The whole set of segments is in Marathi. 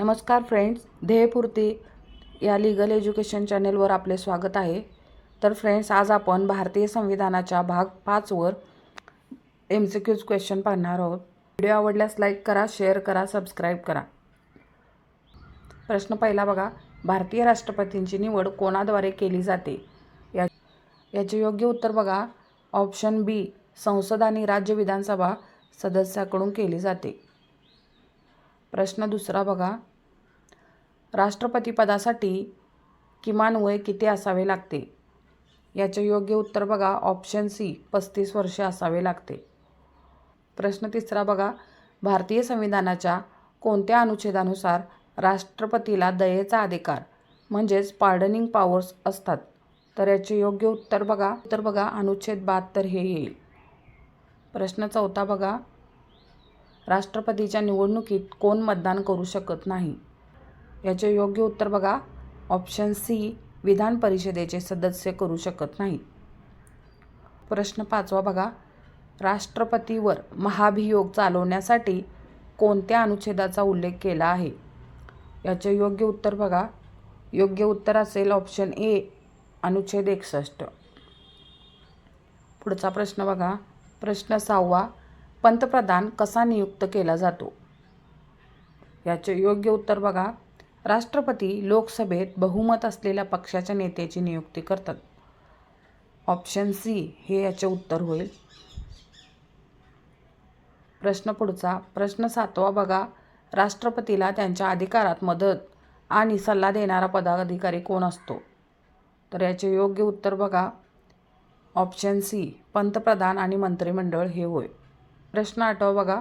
नमस्कार फ्रेंड्स ध्येयपूर्ती या लिगल एज्युकेशन चॅनेलवर आपले स्वागत आहे. तर फ्रेंड्स आज आपण भारतीय संविधानाच्या भाग पाचवर एम सी क्यूज क्वेश्चन पाहणार आहोत. व्हिडिओ आवडल्यास लाईक करा शेअर करा सबस्क्राईब करा. प्रश्न पहिला बघा भारतीय राष्ट्रपतींची निवड कोणाद्वारे केली जाते? या याचे योग्य उत्तर बघा. ऑप्शन बी संसद आणि राज्य विधानसभा सदस्याकडून केली जाते. प्रश्न दुसरा बघा. राष्ट्रपतीपदासाठी किमान वय किती असावे लागते? याचे योग्य उत्तर बघा. ऑप्शन सी पस्तीस वर्षे असावे लागते. प्रश्न तिसरा बघा. भारतीय संविधानाच्या कोणत्या अनुच्छेदानुसार राष्ट्रपतीला दयेचा अधिकार म्हणजेच पार्डनिंग पॉवर्स असतात? तर याचे योग्य उत्तर बघा. उत्तर बघा. अनुच्छेद बहात्तर हे येईल. प्रश्न चौथा बघा. राष्ट्रपतीच्या निवडणुकीत कोण मतदान करू शकत नाही? याचे योग्य उत्तर बघा. ऑप्शन सी विधान परिषदेचे सदस्य करू शकत नाही प्रश्न पाचवा बघा. राष्ट्रपतीवर महाभियोग चालवण्यासाठी कोणत्या अनुच्छेदाचा उल्लेख केला आहे? याचे योग्य उत्तर बघा. योग्य उत्तर असेल ऑप्शन ए अनुच्छेद एकसष्ट. पुढचा प्रश्न बघा. प्रश्न सहावा पंतप्रधान कसा नियुक्त केला जातो? याचे योग्य उत्तर बघा. राष्ट्रपती लोकसभेत बहुमत असलेल्या पक्षाच्या नेत्याची नियुक्ती करतात. ऑप्शन सी हे याचे उत्तर होईल. प्रश्न पुढचा प्रश्न सातवा बघा. राष्ट्रपतीला त्यांच्या अधिकारात मदत आणि सल्ला देणारा पदाधिकारी कोण असतो? तर याचे योग्य उत्तर बघा. ऑप्शन सी पंतप्रधान आणि मंत्रिमंडळ हे होय. प्रश्न आठवा बघा.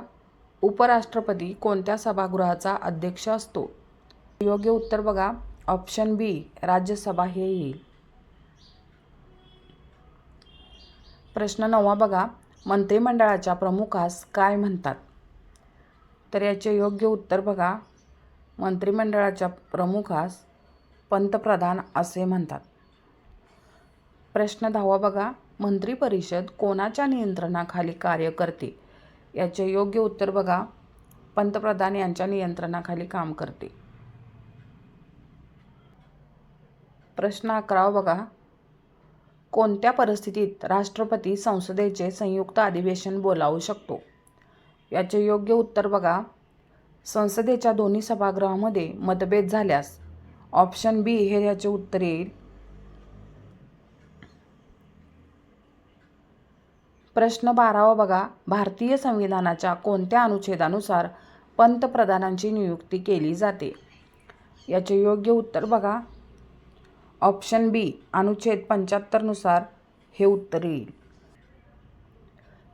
उपराष्ट्रपती कोणत्या सभागृहाचा अध्यक्ष असतो? योग्य उत्तर बघा. ऑप्शन बी राज्यसभा हे येईल. प्रश्न नववा बघा. मंत्रिमंडळाच्या प्रमुखास काय म्हणतात? तर याचे योग्य उत्तर बघा. मंत्रिमंडळाच्या प्रमुखास पंतप्रधान असे म्हणतात. प्रश्न दहावा बघा. मंत्रिपरिषद कोणाच्या नियंत्रणाखाली कार्य करते? याचे योग्य उत्तर बघा. पंतप्रधान यांच्या नियंत्रणाखाली काम करते. प्रश्न अकरावा बघा. कोणत्या परिस्थितीत राष्ट्रपती संसदेचे संयुक्त अधिवेशन बोलावू शकतो? याचे योग्य उत्तर बघा. संसदेच्या दोन्ही सभागृहामध्ये मतभेद झाल्यास ऑप्शन बी हे याचे उत्तर येईल. प्रश्न बारावा बघा. भारतीय संविधानाच्या कोणत्या अनुच्छेदानुसार पंतप्रधानांची नियुक्ती केली जाते? याचे योग्य उत्तर बघा. ऑप्शन बी अनुच्छेद पंच्याहत्तरनुसार हे उत्तर येईल.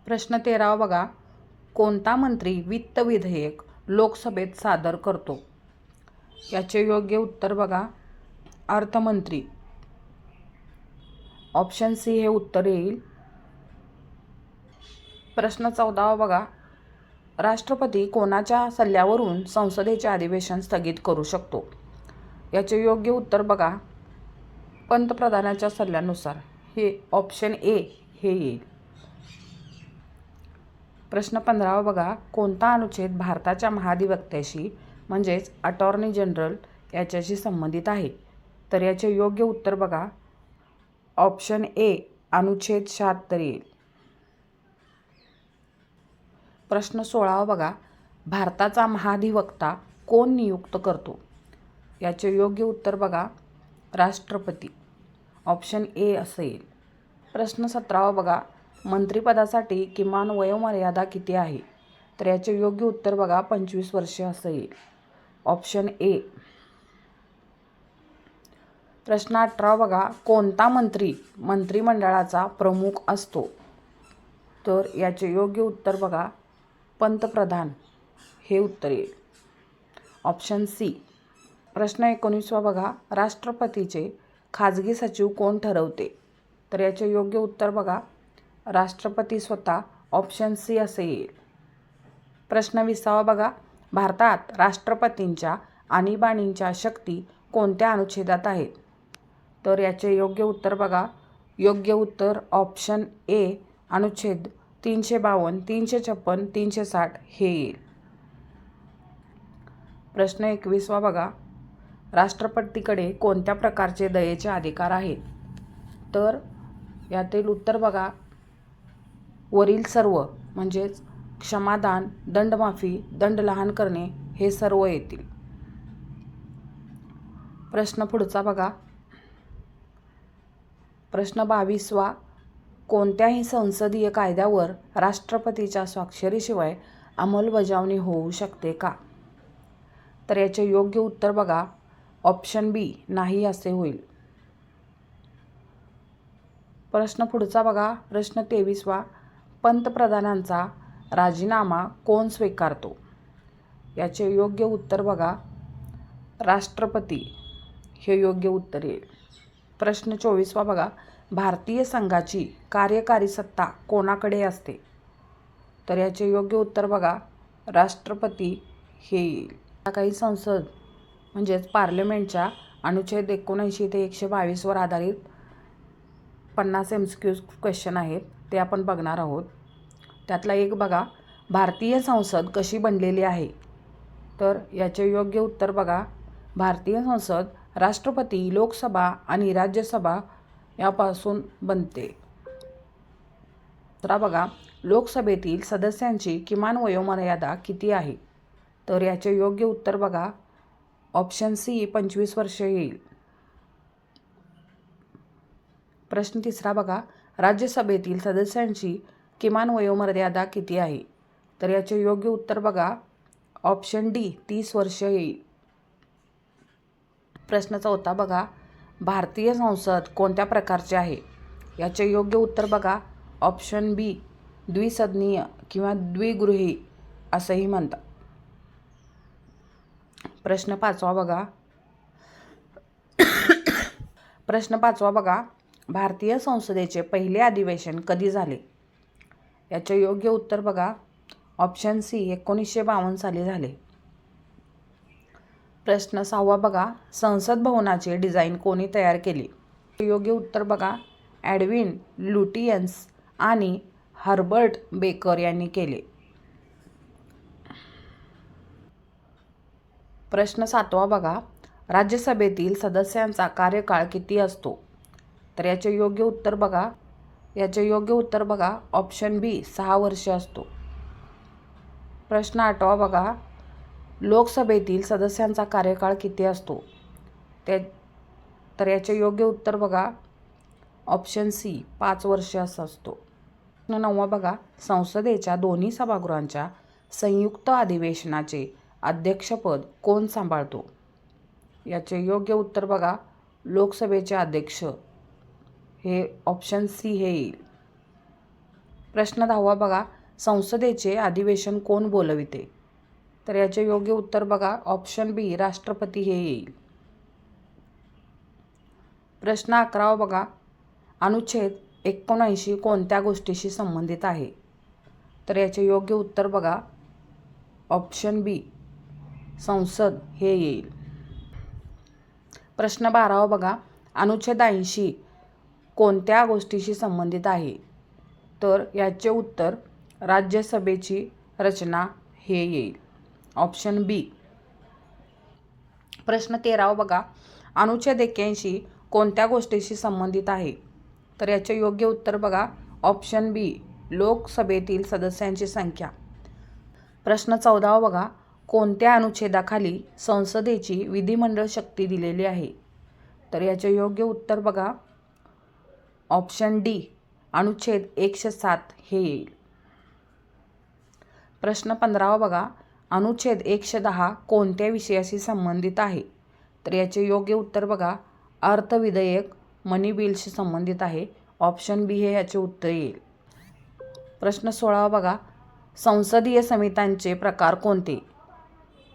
प्रश्न तेरावा बघा कोणता मंत्री वित्त विधेयक लोकसभेत सादर करतो? याचे योग्य उत्तर बघा अर्थमंत्री. ऑप्शन सी हे उत्तर येईल. प्रश्न चौदावा बघा राष्ट्रपती कोणाच्या सल्ल्यावरून संसदेचे अधिवेशन स्थगित करू शकतो? याचे योग्य उत्तर बघा पंतप्रधानाच्या सल्ल्यानुसार हे ऑप्शन ए हे येईल. प्रश्न पंधरावा बघा. कोणता अनुच्छेद भारताच्या महाधिवक्त्याशी म्हणजेच अटॉर्नी जनरल याच्याशी संबंधित आहे? तर याचे योग्य उत्तर बघा. ऑप्शन ए अनुच्छेद शहात्तर येईल. प्रश्न सोळावा बघा. भारताचा महाधिवक्ता कोण नियुक्त करतो? याचे योग्य उत्तर बघा. राष्ट्रपती. ऑप्शन ए असेल प्रश्न सतरावा बघा. मंत्रिपदासाठी किमान वयोमर्यादा किती आहे? तर याचे योग्य उत्तर बघा पंचवीस वर्षे असं येईल. Option A. प्रश्न अठरा बघा. कोणता मंत्री मंत्रिमंडळाचा प्रमुख असतो? तर याचे योग्य उत्तर बघा. पंतप्रधान. हे उत्तर येईल. Option C. प्रश्न एकोणीसवा बघा. राष्ट्रपतीचे खाजगी सचिव कोण ठरवते? तर याचे योग्य उत्तर बघा. राष्ट्रपती स्वतः ऑप्शन सी असे येईल. प्रश्न विसावा बघा. भारतात राष्ट्रपतींच्या आणीबाणींच्या शक्ती कोणत्या अनुच्छेदात आहेत? तर याचे योग्य उत्तर बघा. योग्य उत्तर ऑप्शन ए अनुच्छेद तीनशे बावन्न तीनशे छप्पन तीनशे साठ हे येईल. प्रश्न एकवीसवा बघा. राष्ट्रपतीकडे कोणत्या प्रकारचे दयेचे अधिकार आहेत? तर यातील उत्तर बघा. वरील सर्व म्हणजेच क्षमादान दंडमाफी दंड लहान करणे हे सर्व येतील. प्रश्न पुढचा बघा. प्रश्न बावीसवा. कोणत्याही संसदीय कायद्यावर राष्ट्रपतीच्या स्वाक्षरीशिवाय अंमलबजावणी होऊ शकते का? तर याचे योग्य उत्तर बघा. ऑप्शन बी नाही असे होईल. प्रश्न पुढचा बघा. प्रश्न तेवीसवा. पंतप्रधानांचा राजीनामा कोण स्वीकारतो? याचे योग्य उत्तर बघा. राष्ट्रपती हे योग्य उत्तर येईल. प्रश्न चोवीसवा बघा. भारतीय संघाची कार्यकारी सत्ता कोणाकडे असते? तर याचे योग्य उत्तर बघा. राष्ट्रपती हे येईल. काही संसद म्हणजेच पार्लमेंटच्या अनुच्छेद एकोणऐंशी ते एकशे बावीसवर आधारित पन्नास एम क्यूज क्वेश्चन आहेत. ते आपण बघणार आहोत. त्यातला एक बघा भारतीय संसद कशी बनलेली आहे? तर याचे योग्य उत्तर बघा. भारतीय संसद राष्ट्रपती लोकसभा आणि राज्यसभा यापासून बनते. तर बघा लोकसभेतील सदस्यांची किमान वयोमर्यादा किती आहे? तर याचे योग्य उत्तर बघा ऑप्शन सी पंचवीस वर्ष येईल. प्रश्न तिसरा बघा. राज्यसभेतील सदस्यांची किमान वयोमर्यादा किती आहे? तर याचे योग्य उत्तर बघा. ऑप्शन डी तीस वर्ष येईल. प्रश्न चौथा बघा. भारतीय संसद कोणत्या प्रकारचे आहे? याचे योग्य उत्तर बघा. ऑप्शन बी द्विसदनीय किंवा द्विगृही असंही म्हणतात. प्रश्न पाचवा बघा. प्रश्न पाचवा बघा. भारतीय संसदेचे पहिले अधिवेशन कधी झाले? याचे योग्य उत्तर बघा. ऑप्शन सी एकोणीसशे बावन्न साली झाले. प्रश्न सहावा बघा. संसद भवनाचे डिझाईन कोणी तयार केले? योग्य उत्तर बघा. ॲडविन लुटियन्स आणि हर्बर्ट बेकर यांनी केले. प्रश्न सातवा बघा. राज्यसभेतील सदस्यांचा कार्यकाळ किती असतो? तर याचे योग्य उत्तर बघा. याचे योग्य उत्तर बघा. ऑप्शन बी सहा वर्ष असतो. प्रश्न आठवा बघा. लोकसभेतील सदस्यांचा कार्यकाळ किती असतो? त्या तर याचे योग्य उत्तर बघा. ऑप्शन सी पाच वर्ष असा असतो. प्रश्न नववा बघा. संसदेच्या दोन्ही सभागृहांच्या संयुक्त अधिवेशनाचे अध्यक्षपद कोण सांभाळतो? याचे योग्य उत्तर बघा. लोकसभेचे अध्यक्ष. हे ऑप्शन सी हे येईल. प्रश्न दहावा बघा. संसदेचे अधिवेशन कोण बोलविते? तर याचे योग्य उत्तर बघा. ऑप्शन बी राष्ट्रपती हे येईल. प्रश्न अकरावा बघा. अनुच्छेद एकोणऐंशी कोणत्या गोष्टीशी संबंधित आहे? तर याचे योग्य उत्तर बघा. ऑप्शन बी संसद हे येईल. प्रश्न बारावा बघा. अनुच्छेद ऐंशी कोणत्या गोष्टीशी संबंधित आहे? तर याचे उत्तर राज्यसभेची रचना हे येईल. Option B. प्रश्न तेरावा बघा. अनुच्छेद एक्क्याऐंशी कोणत्या गोष्टीशी संबंधित आहे? तर याचे योग्य उत्तर बघा. Option B. लोकसभेतील सदस्यांची संख्या. प्रश्न चौदावा बघा. कोणत्या अनुच्छेदाखाली संसदेची विधिमंडळ शक्ती दिलेली आहे? तर याचे योग्य उत्तर बघा. ऑप्शन डी अनुच्छेद एकशे सात हे येईल. प्रश्न पंधरावा बघा. अनुच्छेद एकशे दहा कोणत्या विषयाशी संबंधित आहे? तर याचे योग्य उत्तर बघा. अर्थविधेयक मनी बिलशी संबंधित आहे. ऑप्शन बी हे याचे उत्तर येईल. प्रश्न सोळावा बघा. संसदीय समित्यांचे प्रकार कोणते?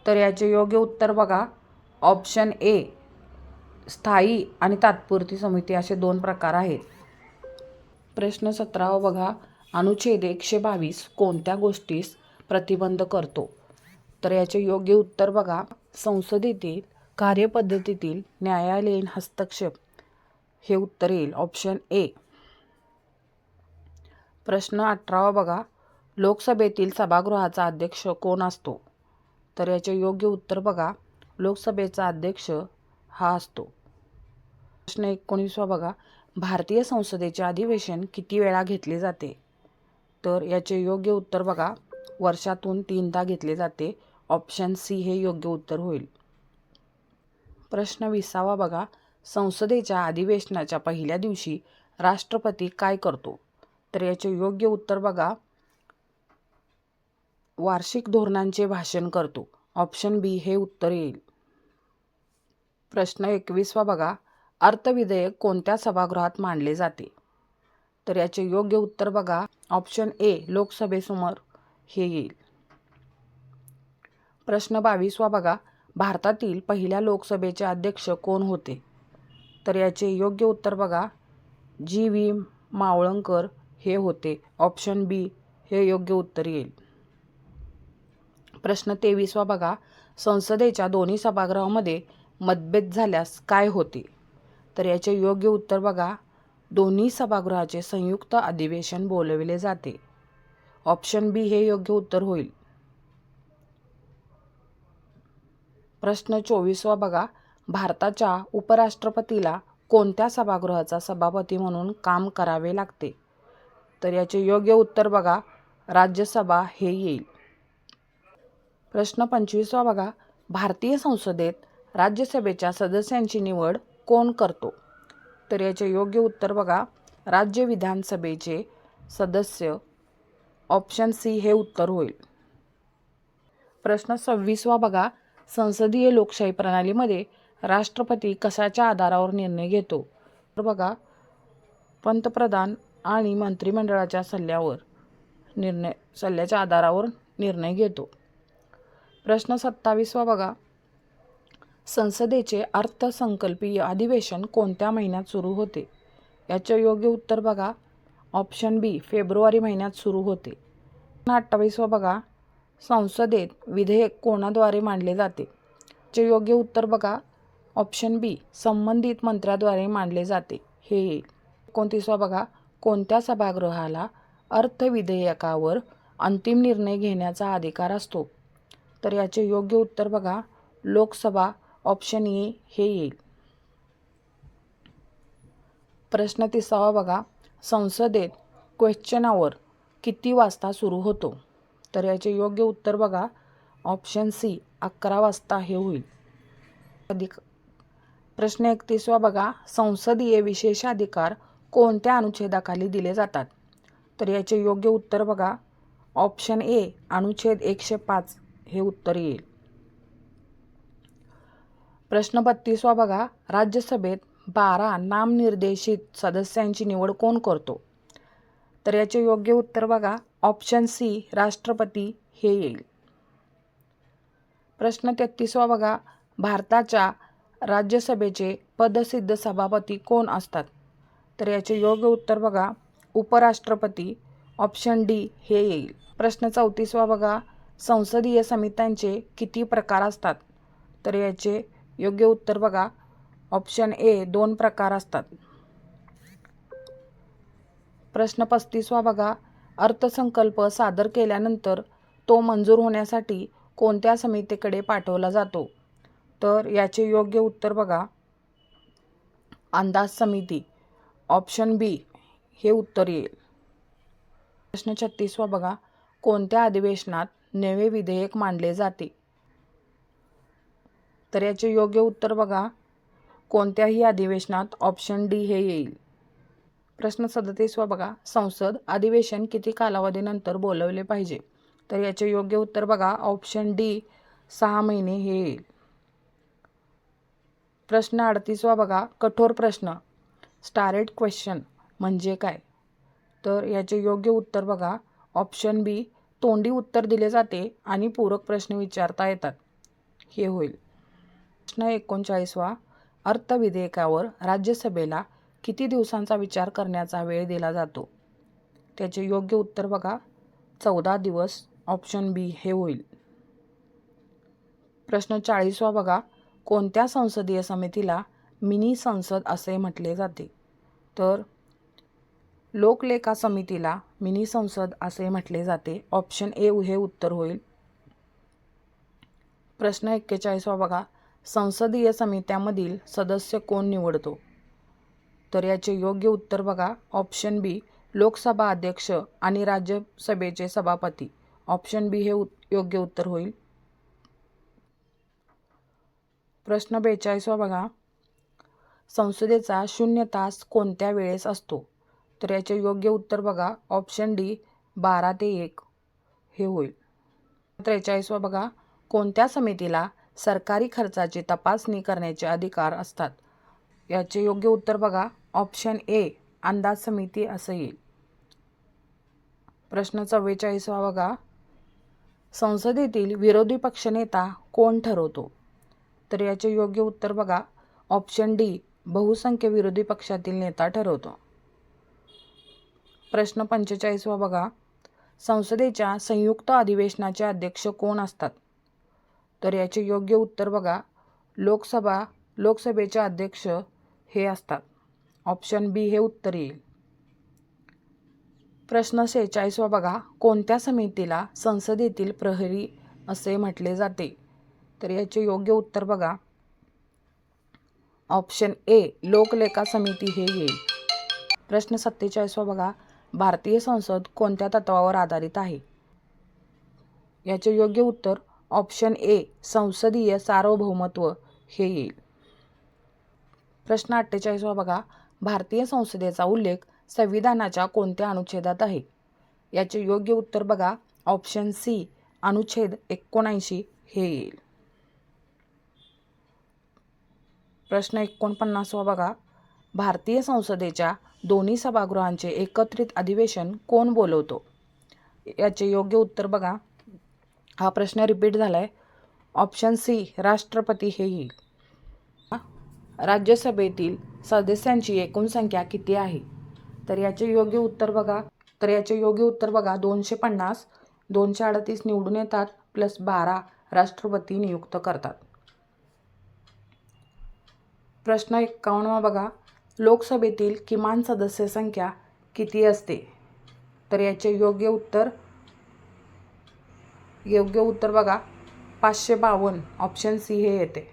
तर याचे योग्य उत्तर बघा. ऑप्शन ए स्थायी आणि तात्पुरती समिती असे दोन प्रकार आहेत. प्रश्न सतरावा बघा. अनुच्छेद एकशे बावीस कोणत्या गोष्टीस प्रतिबंध करतो? तर याचे योग्य उत्तर बघा. संसदेतील कार्यपद्धतीतील न्यायालयीन हस्तक्षेप. हे उत्तर येईल. Option A. प्रश्न अठरावा बघा. लोकसभेतील सभागृहाचा अध्यक्ष कोण असतो? तर याचे योग्य उत्तर बघा. लोकसभेचा अध्यक्ष हा असतो. प्रश्न एकोणीसवा बघा. भारतीय संसदेचे अधिवेशन किती वेळा घेतले जाते? तर याचे योग्य उत्तर बघा. वर्षातून तीनदा घेतले जाते. ऑप्शन सी हे योग्य उत्तर होईल. प्रश्न विसावा बघा. संसदेच्या अधिवेशनाच्या पहिल्या दिवशी राष्ट्रपती काय करतो? तर याचे योग्य उत्तर बघा. वार्षिक धोरणांचे भाषण करतो. ऑप्शन बी हे उत्तर येईल. प्रश्न एकवीसवा बघा. अर्थविधेयक कोणत्या सभागृहात मांडले जाते? तर याचे योग्य उत्तर बघा. ऑप्शन ए लोकसभेसमोर. हे येईल. प्रश्न बावीसवा बघा. भारतातील पहिल्या लोकसभेचे अध्यक्ष कोण होते? तर याचे योग्य उत्तर बघा. जी. व्ही. मावळंकर हे होते. ऑप्शन बी हे योग्य उत्तर येईल. प्रश्न तेवीसवा बघा. संसदेच्या दोन्ही सभागृहामध्ये मतभेद झाल्यास काय होते? तर याचे योग्य उत्तर बघा. दोन्ही सभागृहाचे संयुक्त अधिवेशन बोलविले जाते. ऑप्शन बी हे योग्य उत्तर होईल. प्रश्न चोवीसवा बघा. भारताच्या उपराष्ट्रपतीला कोणत्या सभागृहाचा सभापती म्हणून काम करावे लागते? तर याचे योग्य उत्तर बघा. राज्यसभा हे येईल. प्रश्न पंचवीसवा बघा. भारतीय संसदेत राज्यसभेच्या सदस्यांची निवड कोण करतो? तर याचे योग्य उत्तर बघा. राज्य विधानसभेचे सदस्य ऑप्शन सी हे उत्तर होईल. प्रश्न सव्वीसवा बघा. संसदीय लोकशाही प्रणालीमध्ये राष्ट्रपती कशाच्या आधारावर निर्णय घेतो? तर बघा. पंतप्रधान आणि मंत्रिमंडळाच्या सल्ल्यावर निर्णय सल्ल्याच्या आधारावर निर्णय घेतो. प्रश्न सत्तावीसवा बघा. संसदेचे अर्थसंकल्पीय अधिवेशन कोणत्या महिन्यात सुरू होते? याचे योग्य उत्तर बघा. ऑप्शन बी फेब्रुवारी महिन्यात सुरू होते. अठ्ठावीसवा बघा. संसदेत विधेयक कोणाद्वारे मांडले जाते? चे योग्य उत्तर बघा. ऑप्शन बी संबंधित मंत्र्याद्वारे मांडले जाते. हे येईल एकोणतीसवा बघा. कोणत्या सभागृहाला अर्थविधेयकावर अंतिम निर्णय घेण्याचा अधिकार असतो? तर याचे योग्य उत्तर बघा. लोकसभा ऑप्शन ए हे येईल. प्रश्न तिसावा बघा. संसदेत क्वेश्चन आवर किती वाजता सुरू होतो? तर याचे योग्य उत्तर बघा. ऑप्शन सी अकरा वाजता हे होईल. अधिक प्रश्न एकतीसवा बघा. संसदीय विशेषाधिकार कोणत्या अनुच्छेदाखाली दिले जातात? तर याचे योग्य उत्तर बघा. ऑप्शन ए अनुच्छेद एकशे पाच. हे उत्तर येईल. प्रश्न बत्तीसवा बघा. राज्यसभेत बारा नामनिर्देशित सदस्यांची निवड कोण करतो? तर याचे योग्य उत्तर बघा. ऑप्शन सी राष्ट्रपती हे येईल. प्रश्न तेहतीसवा बघा. भारताच्या राज्यसभेचे पदसिद्ध सभापती कोण असतात? तर याचे योग्य उत्तर बघा. उपराष्ट्रपती. ऑप्शन डी हे येईल. प्रश्न चौतीसवा बघा. संसदीय समित्यांचे किती प्रकार असतात? तर याचे योग्य उत्तर बघा. ऑप्शन ए दोन प्रकार असतात. प्रश्न पस्तीसवा बघा. अर्थसंकल्प सादर केल्यानंतर तो मंजूर होण्यासाठी कोणत्या समितीकडे पाठवला जातो? तर याचे योग्य उत्तर बघा. अंदाज समिती. ऑप्शन बी हे उत्तर येईल. प्रश्न छत्तीसवा बघा. कोणत्या अधिवेशनात नवे विधेयक मांडले जाते. तर याचे योग्य उत्तर बघा. कोणत्याही अधिवेशनात ऑप्शन डी हे येईल. प्रश्न सदतीसवा बघा. संसद अधिवेशन किती कालावधीनंतर बोलवले पाहिजे? तर याचे योग्य उत्तर बघा. ऑप्शन डी सहा महिने हे येईल. प्रश्न अडतीसवा बघा. कठोर प्रश्न. स्टारेट क्वेश्चन म्हणजे काय? तर याचे योग्य उत्तर बघा. ऑप्शन बी तोंडी उत्तर दिले जाते आणि पूरक प्रश्न विचारता येतात. हे होईल. प्रश्न एकोणचाळीसवा. अर्थविधेयकावर राज्यसभेला किती दिवसांचा विचार करण्याचा वेळ दिला जातो? त्याचे योग्य उत्तर बघा. चौदा दिवस ऑप्शन बी हे होईल. प्रश्न चाळीसवा बघा. कोणत्या संसदीय समितीला मिनी संसद असे म्हटले जाते? तर लोकलेखा समितीला मिनी संसद असे म्हटले जाते. ऑप्शन ए हे उत्तर होईल. प्रश्न एक्केचाळीसवा बघा. संसदीय समित्यामधील सदस्य कोण निवडतो? तर याचे योग्य उत्तर बघा. ऑप्शन बी लोकसभा अध्यक्ष आणि राज्यसभेचे सभापती. ऑप्शन बी हे उत- योग्य उत्तर होईल. प्रश्न बेचाळीसवा बघा. संसदेचा शून्य तास कोणत्या वेळेस असतो? तर याचे योग्य उत्तर बघा. ऑप्शन डी बारा ते एक. हे होईल. त्रेचाळीसवा बघा. कोणत्या समितीला सरकारी खर्चाची तपासणी करण्याचे अधिकार असतात? याचे योग्य उत्तर बघा. ऑप्शन ए अंदाज समिती असं येईल. प्रश्न चव्वेचाळीसवा बघा. संसदेतील विरोधी पक्षनेता कोण ठरवतो? तर याचे योग्य उत्तर बघा. ऑप्शन डी बहुसंख्य विरोधी पक्षातील नेता ठरवतो. प्रश्न पंचेचाळीसवा बघा. संसदेच्या संयुक्त अधिवेशनाचे अध्यक्ष कोण असतात? तर याचे योग्य उत्तर बघा. लोकसभा लोकसभेचे अध्यक्ष हे असतात. ऑप्शन बी हे उत्तर येईल. प्रश्न शेहेचाळीसवा बघा. कोणत्या समितीला संसदेतील प्रहरी असे म्हटले जाते? तर याचे योग्य उत्तर बघा. ऑप्शन ए लोकलेखा समिती हे येईल. प्रश्न सत्तेचाळीसवा बघा. भारतीय संसद कोणत्या तत्वावर आधारित आहे? याचे योग्य उत्तर ऑप्शन ए संसदीय सार्वभौमत्व. हे येईल. प्रश्न अठ्ठेचाळीसवा बघा. भारतीय संसदेचा उल्लेख संविधानाच्या कोणत्या अनुच्छेदात आहे? याचे योग्य उत्तर बघा. ऑप्शन सी अनुच्छेद एकोणऐंशी. हे येईल. प्रश्न एकोणपन्नासवा बघा. भारतीय संसदेच्या दोन्ही सभागृहांचे एकत्रित अधिवेशन कोण बोलवतो? याचे योग्य उत्तर बघा. हा प्रश्न रिपीट झाला आहे ऑप्शन सी राष्ट्रपती हे येईल. राज्यसभेतील सदस्यांची एकूण संख्या किती आहे? तर याचे योग्य उत्तर बघा. तर याचे योग्य उत्तर बघा. दोनशे पन्नास दोनशे अडतीस निवडून येतात प्लस बारा राष्ट्रपती नियुक्त करतात. प्रश्न एक्कावन्नवा बघा. लोकसभेतील किमान सदस्य संख्या किती असते? तर याचे योग्य उत्तर योग्य उत्तर बघा पाचशे बावन्न. ऑप्शन सी हे येते.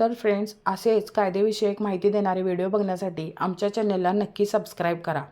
तर फ्रेंड्स असेच कायदेविषयक माहिती देणारे व्हिडिओ बघण्यासाठी आमच्या चॅनलला नक्की सबस्क्राईब करा.